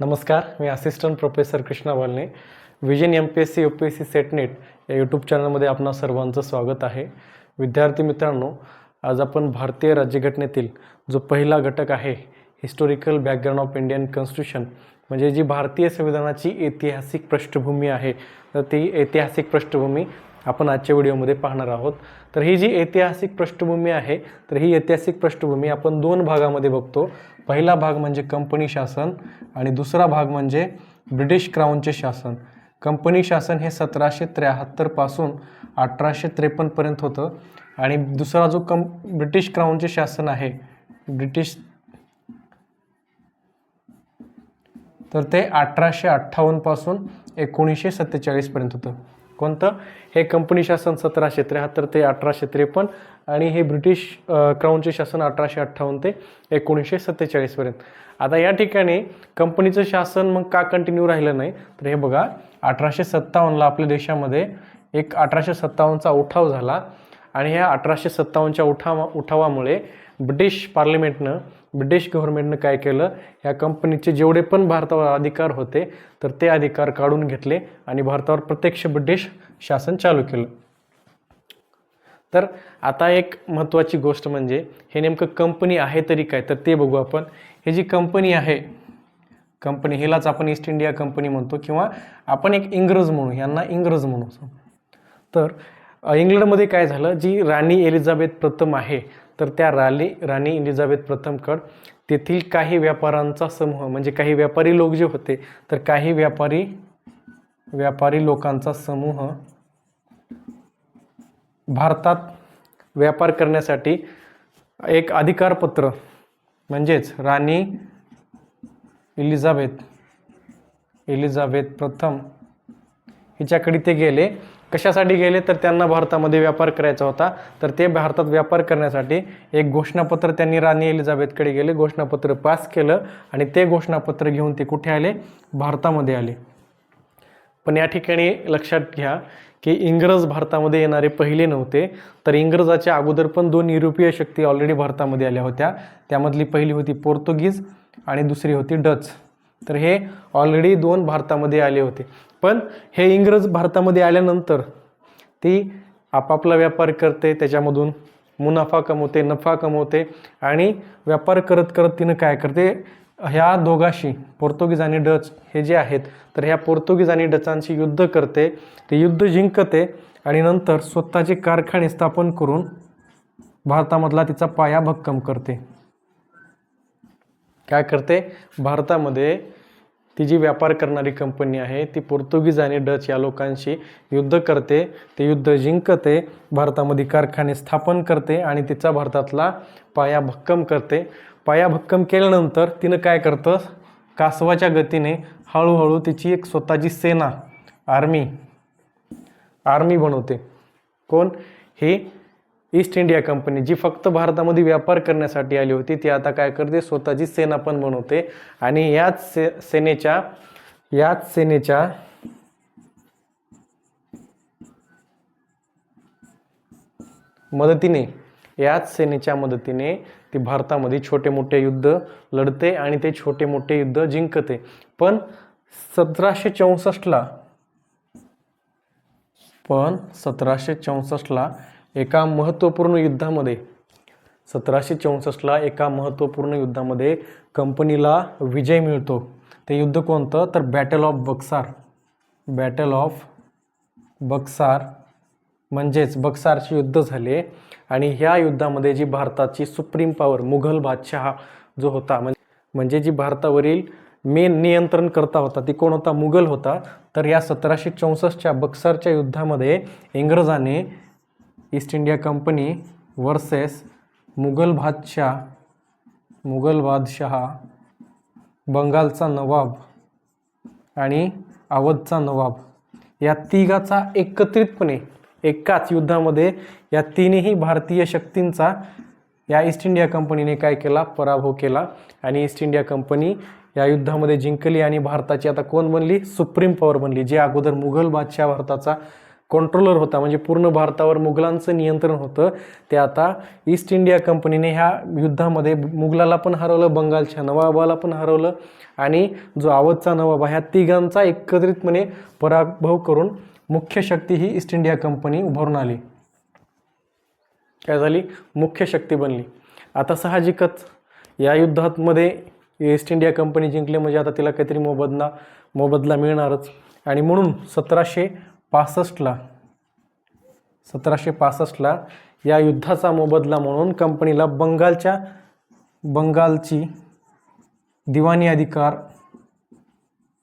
नमस्कार मी assistant professor Krishna Walne. Vision M P S C U P S C SET NET या YouTube चॅनलमध्ये आपणा सर्वांचं स्वागत आहे. विद्यार्थी मित्रांनो आज आपण भारतीय राज्यघटनेतील जो पहिला घटक आहे historical background of Indian constitution म्हणजे जी भारतीय संविधानाची ऐतिहासिक पृष्ठभूमी आहे तर ती ऐतिहासिक पृष्ठभूमी आपण आजच्या व्हिडिओमध्ये पाहणार आहोत. तर ही जी ऐतिहासिक पृष्ठभूमी आहे तर ही ऐतिहासिक पृष्ठभूमी आपण दोन भागामध्ये बघतो. पहिला भाग म्हणजे कंपनी शासन आणि दुसरा भाग म्हणजे ब्रिटिश क्राऊनचे शासन. कंपनी शासन हे सतराशे त्र्याहत्तरपासून अठराशे त्रेपन्नपर्यंत होतं आणि दुसरा जो कं ब्रिटिश क्राऊनचे शासन आहे ब्रिटिश तर ते अठराशे अठ्ठावन्नपासून एकोणीसशे सत्तेचाळीसपर्यंत होतं. कोणतं? हे कंपनी शासन सतराशे त्र्याहत्तर ते अठराशे त्रेपन्न आणि हे ब्रिटिश क्राऊनचे शासन अठराशे अठ्ठावन्न ते एकोणीसशे सत्तेचाळीसपर्यंत आता या ठिकाणी कंपनीचं शासन मग का कंटिन्यू राहिलं नाही? तर हे बघा अठराशे सत्तावन्नला आपल्या देशामध्ये एक अठराशे सत्तावन्नचा उठाव झाला आणि ह्या अठराशे सत्तावन्नच्या उठावा उठावामुळे ब्रिटिश पार्लिमेंटनं ब्रिटिश गव्हर्नमेंटनं काय केलं? या कंपनीचे जेवढे पण भारतावर अधिकार होते तर ते अधिकार काढून घेतले आणि भारतावर प्रत्यक्ष ब्रिटिश शासन चालू केलं. तर आता एक महत्त्वाची गोष्ट म्हणजे हे नेमकं कंपनी आहे तरी काय? तर ते बघू आपण. हे जी कंपनी आहे कंपनी हिलाच आपण ईस्ट इंडिया कंपनी म्हणतो किंवा आपण एक इंग्रज म्हणू यांना इंग्रज म्हणू. तर इंग्लंडमध्ये काय झालं? जी राणी एलिझाबेथ प्रथम आहे तर त्या राली राणी एलिझाबेथ प्रथमकड तेथील काही व्यापाऱ्यांचा समूह म्हणजे काही व्यापारी लोक जे होते तर काही व्यापारी व्यापारी लोकांचा समूह भारतात व्यापार करण्यासाठी एक अधिकारपत्र म्हणजेच राणी एलिझाबेथ एलिझाबेथ प्रथम हिच्याकडे ते गेले. कशासाठी गेले तर त्यांना भारतामध्ये व्यापार करायचा होता. तर ते भारतात व्यापार करण्यासाठी एक घोषणापत्र त्यांनी राणी एलिझाबेथकडे गेले. घोषणापत्र पास केलं आणि ते घोषणापत्र घेऊन ते कुठे आले? भारतामध्ये आले. पण या ठिकाणी लक्षात घ्या की इंग्रज भारतामध्ये येणारे पहिले नव्हते. तर इंग्रजाच्या अगोदर पण दोन युरोपीय शक्ती ऑलरेडी भारतामध्ये आल्या होत्या. त्यामधली पहिली होती पोर्तुगीज आणि दुसरी होती डच. तर हे ऑलरेडी दोन भारतामध्ये आले होते. पण हे इंग्रज भारतामध्ये आल्यानंतर ती आपापला व्यापार करते त्याच्यामधून मुनाफा कमवते नफा कमवते आणि व्यापार करत करत तिनं काय करते ह्या दोघाशी पोर्तुगीज आणि डच हे जे आहेत तर ह्या पोर्तुगीज आणि डचांशी युद्ध करते ते युद्ध जिंकते आणि नंतर स्वतःचे कारखाने स्थापन करून भारतामधला तिचा पाया भक्कम करते. काय करते? भारतामध्ये ती जी व्यापार करणारी कंपनी आहे ती पोर्तुगीज आणि डच या लोकांशी युद्ध करते ते युद्ध जिंकते भारतामध्ये कारखाने स्थापन करते आणि तिचा भारतातला पाया भक्कम करते. पाया भक्कम केल्यानंतर तिनं काय करतं? कासवाच्या गतीने हळूहळू तिची एक स्वतःची सेना आर्मी आर्मी बनवते. कोण? ही ईस्ट इंडिया कंपनी जी फक्त भारतामध्ये व्यापार करण्यासाठी आली होती ती आता काय करते? स्वतःची सेना पण बनवते. आणि याच से सेनेच्या याच सेनेच्या मदतीने याच सेनेच्या मदतीने ती भारतामध्ये छोटे मोठे युद्ध लढते आणि ते छोटे मोठे युद्ध जिंकते. पण सतराशे चौसष्टला पण सतराशे चौसष्टला एका महत्त्वपूर्ण युद्धामध्ये सतराशे चौसष्टला एका महत्त्वपूर्ण युद्धामध्ये कंपनीला विजय मिळतो. ते युद्ध कोणतं? तर battle of Buxar battle of Buxar म्हणजेच बक्सारचे युद्ध झाले आणि ह्या युद्धामध्ये जी भारताची सुप्रीम पॉवर मुघल बादशहा जो होता म्हणजे जी भारतावरील मेन नियंत्रण करता होता ती कोण होता? मुघल होता. तर या सतराशे चौसष्टच्या बक्सारच्या युद्धामध्ये इंग्रजाने East India company versus Mughal बादशाह मुघल बादशहा बंगालचा नवाब आणि अवधचा नवाब. या तिघाचा एकत्रितपणे एकाच युद्धामध्ये या तीनही भारतीय शक्तींचा या ईस्ट इंडिया कंपनीने काय केला? पराभव केला. आणि ईस्ट इंडिया कंपनी या युद्धामध्ये जिंकली आणि भारताची आता कोण बनली? सुप्रीम पॉवर बनली जे अगोदर मुघल बादशाह भारताचा कंट्रोलर होता म्हणजे पूर्ण भारतावर मुघलांचं नियंत्रण होतं ते आता ईस्ट इंडिया कंपनीने ह्या युद्धामध्ये मुघलाला पण हरवलं बंगालच्या नवाबाला पण हरवलं आणि जो आवधचा नवाब ह्या तिघांचा एकत्रितपणे पराभव करून मुख्य शक्ती ही ईस्ट इंडिया कंपनी उभारून आली. काय झाली? मुख्य शक्ती बनली. आता साहजिकच या युद्धामध्ये ईस्ट इंडिया कंपनी जिंकली म्हणजे आता तिला काहीतरी मोबदला मोबदला मिळणारच. आणि म्हणून सतराशे पासष्टला सतराशे पासष्टला या युद्धाचा मोबदला म्हणून कंपनीला बंगालच्या बंगालची दिवाणी अधिकार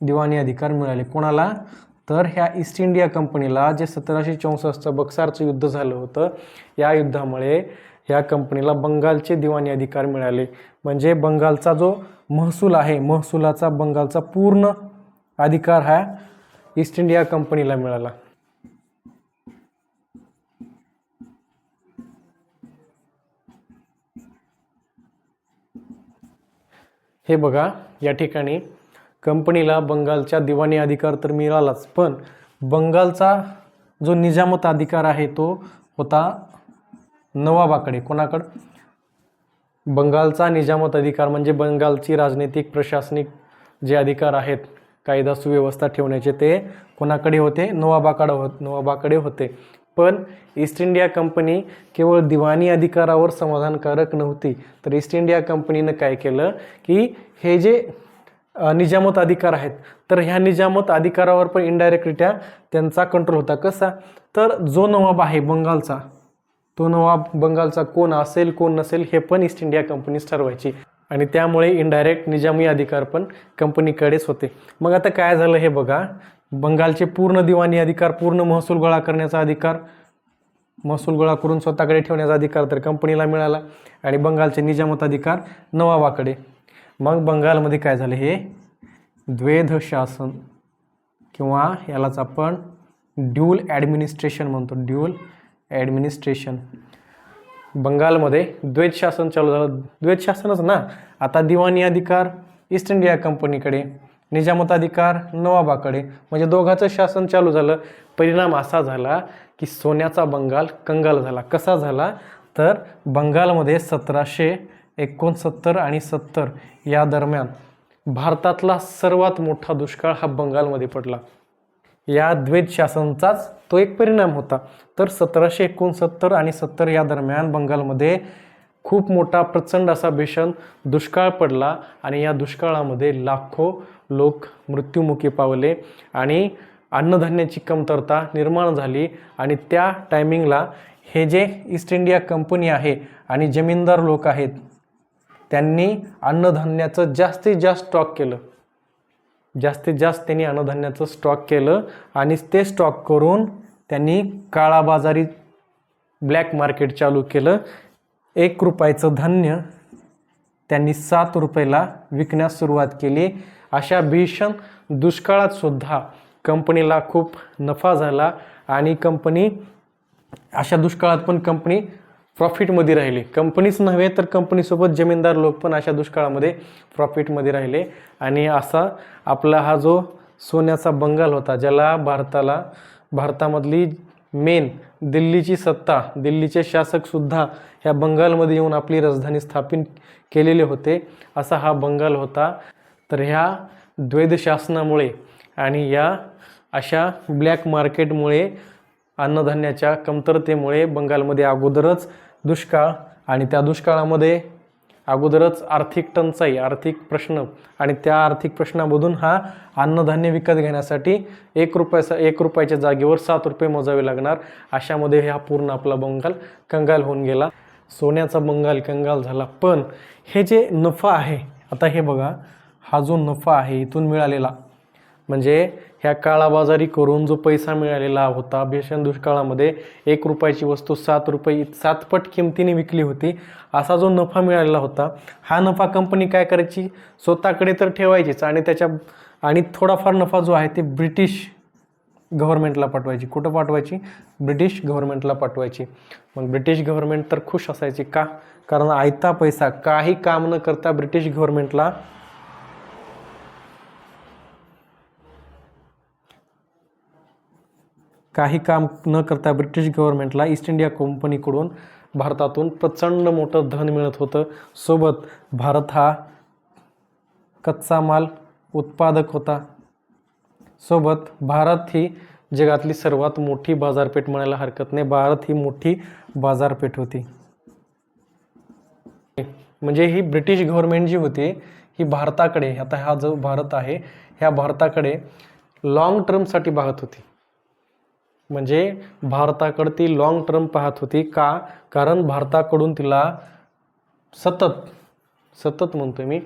दिवाणी अधिकार मिळाले. कोणाला? तर ह्या ईस्ट इंडिया कंपनीला जे सतराशे चौसष्टचं बक्सारचं युद्ध झालं होतं या युद्धामुळे ह्या कंपनीला बंगालचे दिवाणी अधिकार मिळाले. म्हणजे बंगालचा जो महसूल आहे महसुलाचा बंगालचा पूर्ण अधिकार हा ईस्ट इंडिया कंपनीला मिळाला. हे बघा या ठिकाणी कंपनीला बंगालच्या दिवाणी अधिकार तर मिळालाच पण बंगालचा जो निजामत अधिकार आहे तो होता नवाबाकडे कोणाकडं? बंगालचा निजामत अधिकार म्हणजे बंगालची राजनैतिक प्रशासनिक जे अधिकार आहेत कायदा सुव्यवस्था ठेवण्याचे ते कोणाकडे होते? नवाबाकडे हो नवाबाकडे होते. पण ईस्ट इंडिया कंपनी केवळ दिवाणी अधिकारावर समाधानकारक नव्हती. तर ईस्ट इंडिया कंपनीनं काय केलं की हे जे निजामत अधिकार आहेत तर ह्या निजामत अधिकारावर पण इनडायरेक्टरित्या त्यांचा कंट्रोल होता. कसा? तर जो नवाब आहे बंगालचा तो नवाब बंगालचा कोण असेल कोण नसेल हे पण ईस्ट इंडिया कंपनीच ठरवायची. आणि त्यामुळे इनडायरेक्ट निजामी अधिकार पण कंपनीकडेच होते. मग आता काय झालं हे बघा. बंगालचे पूर्ण दिवाणी अधिकार पूर्ण महसूल गोळा करण्याचा अधिकार महसूल गोळा करून स्वतःकडे ठेवण्याचा अधिकार तर कंपनीला मिळाला आणि बंगालचे निजामत अधिकार नवाबाकडे. मग बंगालमध्ये काय झालं हे? द्वैध शासन किंवा यालाच आपण ड्युल ॲडमिनिस्ट्रेशन म्हणतो. ड्युल ॲडमिनिस्ट्रेशन बंगालमध्ये द्वैत शासन चालू झालं. द्वैत शासनच ना. आता दिवाणी अधिकार ईस्ट इंडिया कंपनीकडे निजामत अधिकार नवाबाकडे. म्हणजे दोघांचं शासन चालू झालं. परिणाम असा झाला की सोन्याचा बंगाल कंगाल झाला. कसा झाला? तर बंगालमध्ये सतराशे एकोणसत्तर आणि सत्तर या दरम्यान भारतातला सर्वात मोठा दुष्काळ हा बंगालमध्ये पडला. या द्वैत शासनचाच तो एक परिणाम होता. तर सतराशे एकोणसत्तर आणि सत्तर या दरम्यान बंगालमध्ये खूप मोठा प्रचंड असा भीषण दुष्काळ पडला आणि या दुष्काळामध्ये लाखो लोक मृत्युमुखी पावले आणि अन्नधान्याची कमतरता निर्माण झाली आणि त्या टायमिंगला हे जे ईस्ट इंडिया कंपनी आहे आणि जमीनदार लोक आहेत त्यांनी अन्नधान्याचं जास्तीत जास्त स्टॉक केलं. जास्तीत जास्त त्यांनी अन्नधान्याचं स्टॉक केलं आणि ते स्टॉक करून त्यांनी काळाबाजारी ब्लॅक मार्केट चालू केलं. एक रुपयाचं धान्य त्यांनी सात रुपयाला विकण्यास सुरुवात केली. अशा भीषण दुष्काळात सुद्धा कंपनीला खूप नफा झाला आणि कंपनी अशा दुष्काळात पण कंपनी प्रॉफिटमध्ये राहिले. कंपनीच नव्हे तर कंपनीसोबत जमीनदार लोक पण अशा दुष्काळामध्ये प्रॉफिटमध्ये राहिले. आणि असा आपला हा जो सोन्याचा बंगाल होता ज्याला भारताला भारतामधली मेन दिल्लीची सत्ता दिल्लीचे शासकसुद्धा ह्या बंगालमध्ये येऊन आपली राजधानी स्थापित केलेले होते असा हा बंगाल होता. तर ह्या द्वैध शासनामुळे आणि या अशा ब्लॅक मार्केटमुळे अन्नधान्याच्या कमतरतेमुळे बंगालमध्ये अगोदरच दुष्काळ आणि त्या दुष्काळामध्ये अगोदरच आर्थिक टंचाई आर्थिक प्रश्न आणि त्या आर्थिक प्रश्नामधून हा अन्नधान्य विकत घेण्यासाठी एक रुपयाचा एक रुपयाच्या जागेवर सात रुपये मोजावे लागणार. अशामध्ये हा पूर्ण आपला बंगाल कंगाल होऊन गेला. सोन्याचा बंगाल कंगाल झाला. पण हे जे नफा आहे आता हे बघा हा जो नफा आहे इथून मिळालेला म्हणजे ह्या काळाबाजारी करून जो पैसा मिळालेला होता भीषण दुष्काळामध्ये एक रुपयाची वस्तू सात रुपये सातपट किमतीने विकली होती. असा जो नफा मिळालेला होता हा नफा कंपनी काय करायची? स्वतःकडे तर ठेवायचीच आणि त्याच्या आणि थोडाफार नफा जो आहे ते ब्रिटिश गव्हर्नमेंटला पाठवायची. कुठं पाठवायची? ब्रिटिश गव्हर्नमेंटला पाठवायची. मग ब्रिटिश गव्हर्नमेंट तर खुश असायची का? कारण आयता पैसा काही काम न करता ब्रिटिश गव्हर्नमेंटला काही काम न करता ब्रिटिश गव्हर्नमेंटला ईस्ट इंडिया कंपनीकडून भारतातून प्रचंड मोठं धन मिळत होतं. सोबत भारत हा कच्चा माल उत्पादक होता. सोबत भारत ही जगातली सर्वात मोठी बाजारपेठ म्हणायला हरकत नाही. भारत ही मोठी बाजारपेठ होती. म्हणजे ही ब्रिटिश गव्हर्नमेंट जी होती ही भारताकडे आता हा जो भारत आहे ह्या भारताकडे लॉंग टर्मसाठी बघत होती. म्हणजे भारताकडे ती लॉंग टर्म पाहत होती का? कारण भारताकडून तिला सतत सतत म्हणतो मी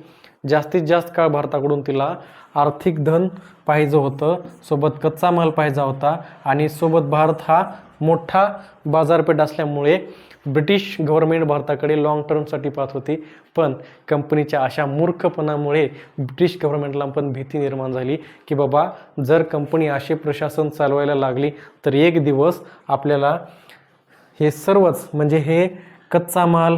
जास्तीत जास्त काळ भारताकडून तिला आर्थिक धन पाहिजे होतं सोबत कच्चा माल पाहिजे होता आणि सोबत भारत हा मोठा बाजारपेठ असल्यामुळे ब्रिटिश गव्हर्नमेंट भारताकडे लॉंग टर्मसाठी पाहत होती. पण कंपनीच्या अशा मूर्खपणामुळे ब्रिटिश गव्हर्नमेंटला पण भीती निर्माण झाली की बाबा जर कंपनी असे प्रशासन चालवायला लागली तर एक दिवस आपल्याला हे सर्वच म्हणजे हे कच्चा माल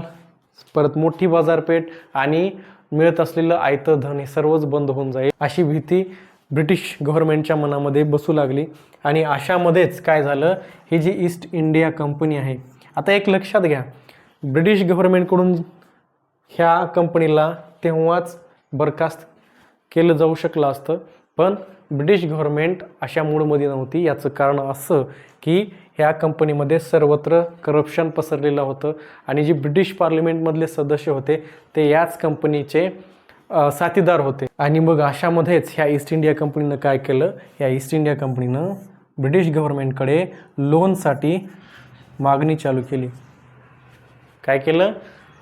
परत मोठी बाजारपेठ आणि मिळत असलेलं आयतं धन हे सर्वच बंद होऊन जाईल अशी भीती ब्रिटिश गव्हर्नमेंटच्या मनामध्ये बसू लागली. आणि अशामध्येच काय झालं? ही जी ईस्ट इंडिया कंपनी आहे आता एक लक्षात घ्या. ब्रिटिश गव्हर्नमेंटकडून ह्या कंपनीला तेव्हाच बरखास्त केलं जाऊ शकलं असतं. पण ब्रिटिश गव्हर्नमेंट अशा मूडमध्ये नव्हती. याचं कारण असं की ह्या कंपनीमध्ये सर्वत्र करप्शन पसरलेलं होतं आणि जी ब्रिटिश पार्लिमेंटमधले सदस्य होते ते याच कंपनीचे साथीदार होते. आणि मग अशामध्येच ह्या ईस्ट इंडिया कंपनीनं काय केलं? या ईस्ट इंडिया कंपनीनं ब्रिटिश गव्हर्नमेंटकडे लोनसाठी मागणी चालू केली. काय केलं?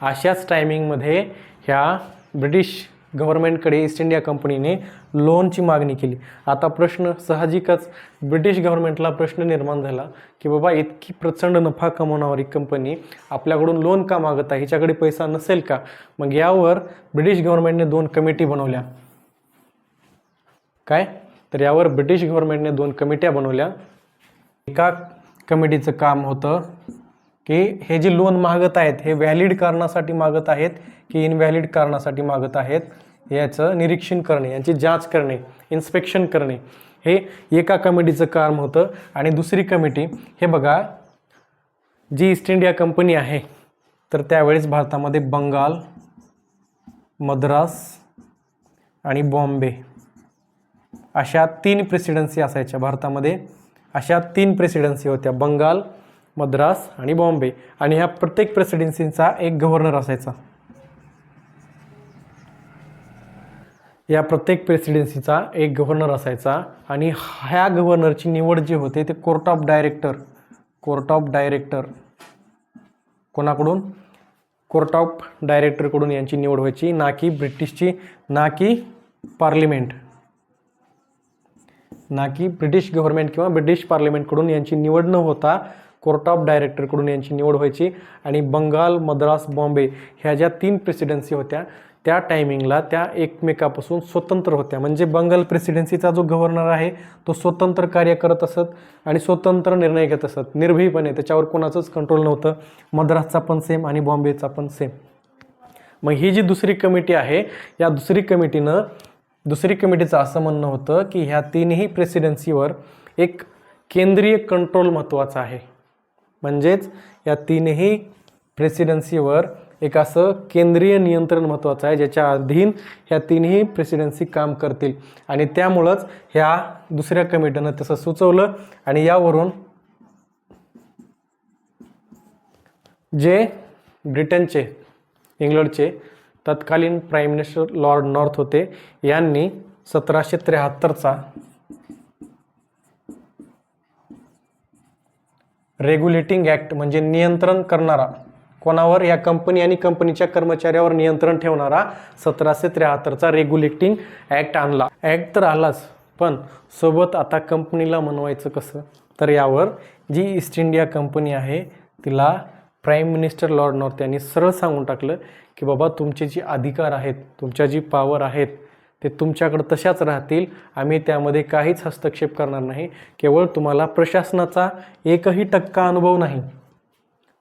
अशाच टायमिंगमध्ये ह्या ब्रिटिश गव्हर्नमेंटकडे ईस्ट इंडिया कंपनीने लोनची मागणी केली. आता प्रश्न साहजिकच ब्रिटिश गव्हर्नमेंटला प्रश्न निर्माण झाला की बाबा इतकी प्रचंड नफा कमवणारी कंपनी आपल्याकडून लोन का मागत आहे? हिच्याकडे पैसा नसेल का? मग यावर ब्रिटिश गव्हर्नमेंटने दोन कमिटी बनवल्या. काय? तर यावर ब्रिटिश गव्हर्नमेंटने दोन कमिट्या बनवल्या. एका कमिटीचं काम होतं की हे जे लोन मागत आहेत हे व्हॅलिड कारणासाठी मागत आहेत की इनव्हॅलिड कारणासाठी मागत आहेत याचं निरीक्षण करणे यांची जाच करणे इन्स्पेक्शन करणे हे एका कमिटीचं काम होतं. आणि दुसरी कमिटी हे बघा जी ईस्ट इंडिया कंपनी आहे तर त्यावेळेस भारतामध्ये बंगाल मद्रास आणि बॉम्बे अशा तीन प्रेसिडेन्सी असायच्या भारतामध्ये. अशा तीन प्रेसिडेन्सी होत्या. बंगाल मद्रास आणि बॉम्बे. आणि ह्या प्रत्येक प्रेसिडेन्सींचा एक गव्हर्नर असायचा. या प्रत्येक प्रेसिडेन्सीचा एक गव्हर्नर असायचा. आणि ह्या गव्हर्नरची निवड जी होते ते court of director court of director कोणाकडून? कोर्ट ऑफ डायरेक्टरकडून यांची निवड व्हायची. ना की ब्रिटिशची ना की पार्लिमेंट ना की ब्रिटिश गव्हर्नमेंट किंवा ब्रिटिश पार्लिमेंटकडून यांची निवड न होता कोर्ट ऑफ डायरेक्टरकडून यांची निवड व्हायची. आणि बंगाल मद्रास बॉम्बे ह्या ज्या तीन प्रेसिडेन्सी होत्या त्या टायमिंगला त्या एकमेकापासून स्वतंत्र होत्या. म्हणजे बंगाल प्रेसिडेन्सीचा जो गव्हर्नर आहे तो स्वतंत्र कार्य करत असत आणि स्वतंत्र निर्णय घेत असत. निर्भीपणे त्याच्यावर कोणाचंच कंट्रोल नव्हतं. मद्रासचा पण सेम आणि बॉम्बेचा पण सेम मग ही जी दुसरी कमिटी आहे या दुसरी कमिटीनं दुसरी कमिटीचं असं म्हणणं होतं की ह्या तीनही प्रेसिडेन्सीवर एक केंद्रीय कंट्रोल महत्त्वाचा आहे. म्हणजेच या तीनही प्रेसिडेन्सीवर एक असं केंद्रीय नियंत्रण महत्त्वाचं आहे ज्याच्या अधीन ह्या तीनही प्रेसिडेन्सी काम करतील. आणि त्यामुळंच ह्या दुसऱ्या कमिटीनं तसं सुचवलं आणि यावरून जे ब्रिटनचे इंग्लंडचे तत्कालीन प्राईम मिनिस्टर लॉर्ड नॉर्थ होते. यांनी सतराशे त्र्याहत्तरचा रेग्युलेटिंग ॲक्ट म्हणजे नियंत्रण करणारा कोणावर? या कंपनी आणि कंपनीच्या कर्मचाऱ्यावर नियंत्रण ठेवणारा सतराशे त्र्याहत्तरचा रेग्युलेटिंग ॲक्ट आणला. ॲक्ट तर आलाच पण सोबत आता कंपनीला म्हणवायचं कसं? तर यावर जी ईस्ट इंडिया कंपनी आहे तिला प्राईम मिनिस्टर लॉर्ड नॉर्थ यांनी सरळ सांगून टाकलं की बाबा तुमचे जे अधिकार आहेत तुमच्या जी पॉवर आहेत ते तुमच्याकडं तशाच राहतील. आम्ही त्यामध्ये काहीच हस्तक्षेप करणार नाही. केवळ तुम्हाला प्रशासनाचा एकही टक्का अनुभव नाही.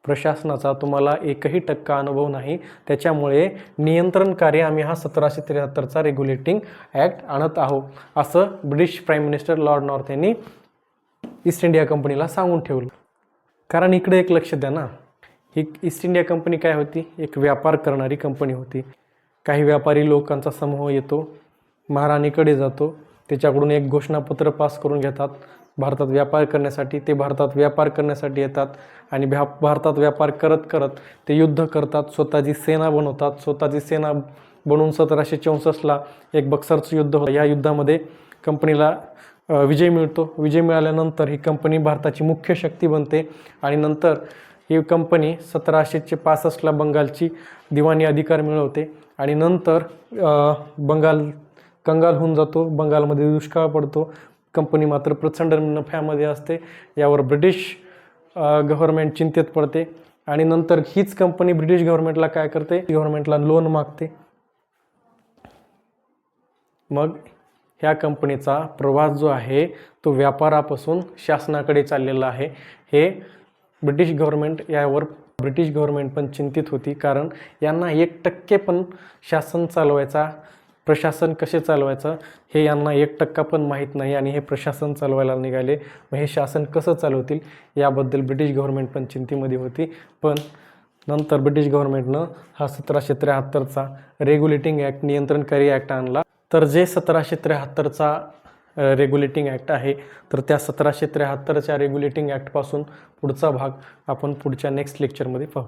प्रशासनाचा तुम्हाला एकही टक्का अनुभव नाही. त्याच्यामुळे नियंत्रण कार्य आम्ही हा सतराशे त्र्याहत्तरचा रेग्युलेटिंग ॲक्ट आणत आहोत. असं British prime minister lord North यांनी ईस्ट इंडिया कंपनीला सांगून ठेवलं. कारण इकडे एक लक्ष द्या ना. ही ईस्ट इंडिया कंपनी काय होती? एक व्यापार करणारी कंपनी होती. काही व्यापारी लोकांचा समूह येतो महाराणीकडे जातो त्याच्याकडून एक घोषणापत्र पास करून घेतात. भारतात व्यापार करण्यासाठी ते भारतात व्यापार करण्यासाठी येतात आणि भ्या भारतात व्यापार करत करत ते युद्ध करतात. स्वतःची सेना बनवतात. स्वतःची सेना बनवून सतराशे चौसष्टला एक बक्सरचं युद्ध होतं. या युद्धामध्ये कंपनीला विजय मिळतो. विजय मिळाल्यानंतर ही कंपनी भारताची मुख्य शक्ती बनते आणि नंतर ही कंपनी सतराशेचे पासष्टला बंगालची दिवाणी अधिकार मिळवते. आणि नंतर बंगाल कंगाल होऊन जातो. बंगालमध्ये दुष्काळ पडतो. कंपनी मात्र प्रचंड नफ्यामध्ये असते. यावर ब्रिटिश गव्हर्मेंट चिंतेत पडते. आणि नंतर हीच कंपनी ब्रिटिश गव्हर्मेंटला काय करते? गव्हर्मेंटला लोन मागते. मग ह्या कंपनीचा प्रवास जो आहे तो व्यापारापासून शासनाकडे चाललेला आहे. हे ब्रिटिश गव्हर्मेंट यावर ब्रिटिश गव्हर्मेंट पण चिंतित होती. कारण यांना एक टक्के पण शासन चालवायचा प्रशासन कसे चालवायचं हे यांना एक टक्का पण माहीत नाही आणि हे प्रशासन चालवायला निघाले. मग हे शासन कसं चालवतील याबद्दल ब्रिटिश गव्हर्मेंट पण चिंतेमध्ये होती. पण नंतर ब्रिटिश गव्हर्नमेंटनं हा सतराशे त्र्याहत्तरचा रेग्युलेटिंग ॲक्ट नियंत्रणकारी ॲक्ट आणला. तर जे सतराशे त्र्याहत्तरचा रेग्युलेटिंग ॲक्ट आहे. तर त्या सतराशे त्र्याहत्तरच्या रेग्युलेटिंग ॲक्टपासून पुढचा भाग आपण पुढच्या नेक्स्ट लेक्चरमध्ये पाहू.